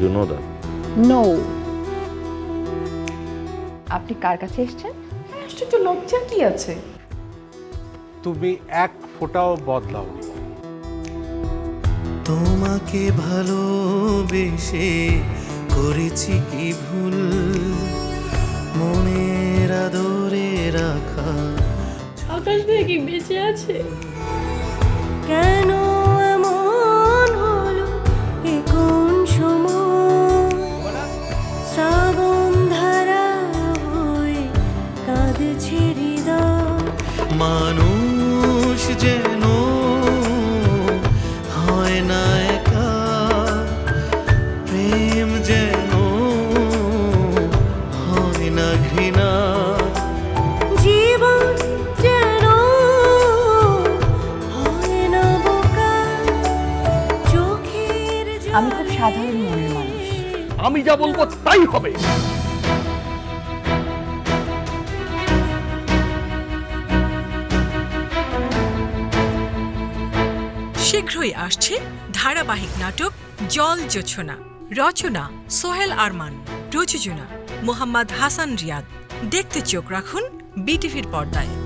Do know that no আপনি কার কাছে এসেছেন? আশ্চর্য লজ্জার কি আছে? তুমি এক ফোঁটাও বদলাও তোমাকে ভালোবেসে করেছি কি ভুল? মনের আদরে রাখা। আকাশ ভাই কি বেঁচে আছে? কেন কাঁদছে হৃদয় মানুষ যেন হয় না একা প্রেম যেন হয় না ঘৃণা। জীবন যেন হয় না বোকা চোখের আমি খুব সাধারণ মনের মানুষ। আমি যা বলব তাই হবে। শীঘ্রই আসছে ধারাবাহিক নাটক জল জোছনা রচনা সোহেল আরমান, প্রযোজনা মোহাম্মদ হাসান রিয়াদ। দেখতে চোখ রাখুন বিটিভির পর্দায়।